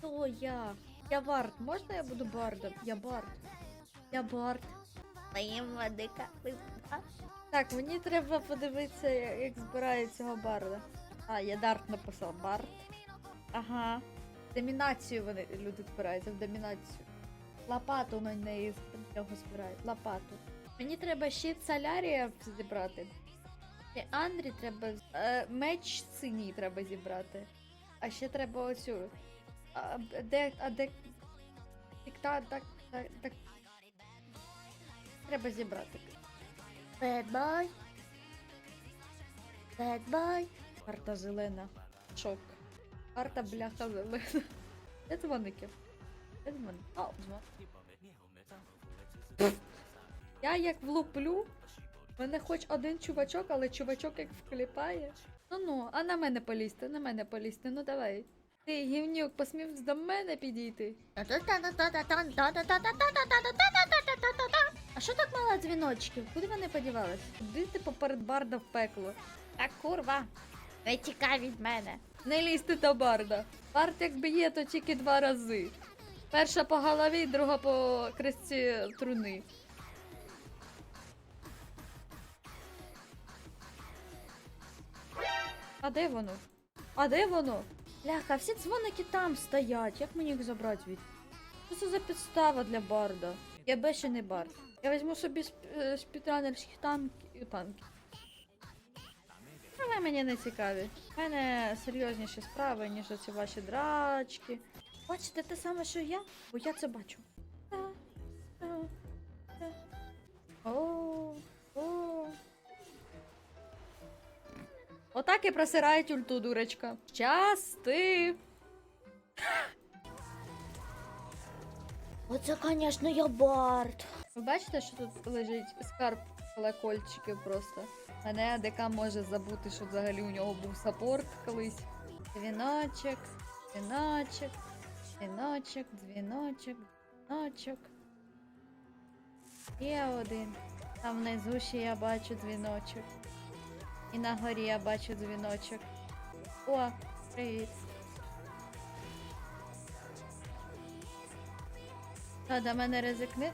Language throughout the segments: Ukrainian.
Хто я? Я Барт. Можна я буду бардом? Я Барт. Я Барт. Моїм дика Так, мені треба подивитися, як збирає цього барда. А, я Дарт написав. Барт. Ага. Домінацію вони люди збираються в домінацію. Лопату мене із нього збирають. Лопату. Мені треба щит солярія зібрати. І Андрі треба. Е, меч синій треба зібрати. А ще треба оцю. Де. А де. Так, так, так. Треба зібрати. Бедбой. Бедбой. Карта зелена. Шок. Карта бляха зелена. Де дзвоники? Де дзвоники? А, дзвон. Я як влуплю. Мене хоч один чувачок, але чувачок як вкліпає. Ну ну, а на мене полізти, на мене полізти, ну давай. Ти, гівнюк, посмів до мене підійти. А що так мало дзвіночків? Куди вони подівались? Куди ти поперед барда в пекло? Так курва. Не тікай від мене. Не лізти до барда. Бард якби є, то тільки два рази. Перша по голові, друга по кресті труни. А де воно? А де воно? Ляха, всі дзвоники там стоять. Як мені їх забрати від? Що це за підстава для барда? Я бешений бард. Я візьму собі е, спідранерських танків танків. Але мені не цікаві. У мене серйозніші справи, ніж оці ваші драчки. Бачите те саме, що я? Бо я це бачу. О, о. Отак і просирають ульту, дурочка. Щасти! Оце, звісно, я Барт. Ви бачите, що тут лежить скарб колокольчиків просто. Мене АДК може забути, що взагалі у нього був саппорт колись. Дзвіночок, дзвіночок, дзвіночок, дзвіночок, дзвіночок. Є один. Там внизу ще я бачу дзвіночок. І на горі я бачу дзвіночок. О, привіт. А до мене ризикне.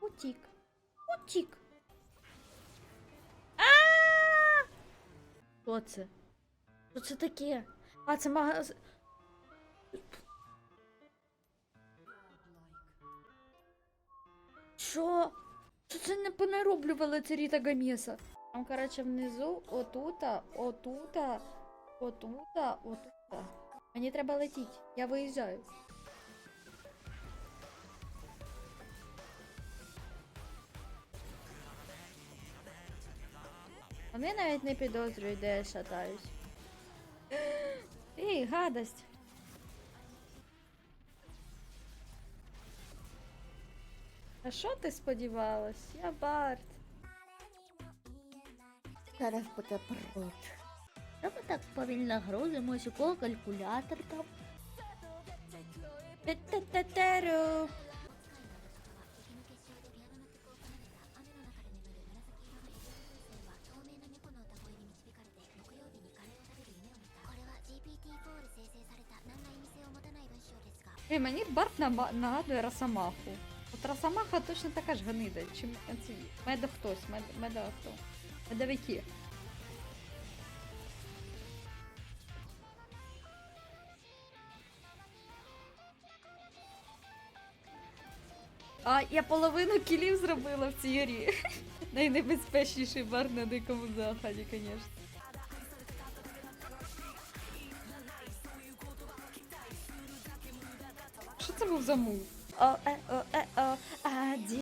Утік. Утік. А! Що це? Що це таке? А, це магаз... Що? Що це не понароблювали ці та Гамеса? Там, короче, внизу, отута, отута, отута, отута. Мені треба летіти. Я виїжджаю. Вони навіть не підозрюють, де я шатаюсь. Ей, гадость. А що ти сподівалась? Я Барт. Зараз буде прут. Що ми так повільно грузимось, у кого калькулятор там? Те-те-те-теру. Ей, мені Барт нагадує Росомаху. От Росомаха точно така ж гнида, чим ці медо хтось, мед, медо хто. Медовики. А я половину кілів зробила в цій грі. Найнебезпечніший бар на дикому заході, звісно. Що це був за мув? О, е, о, е, о, а, ді.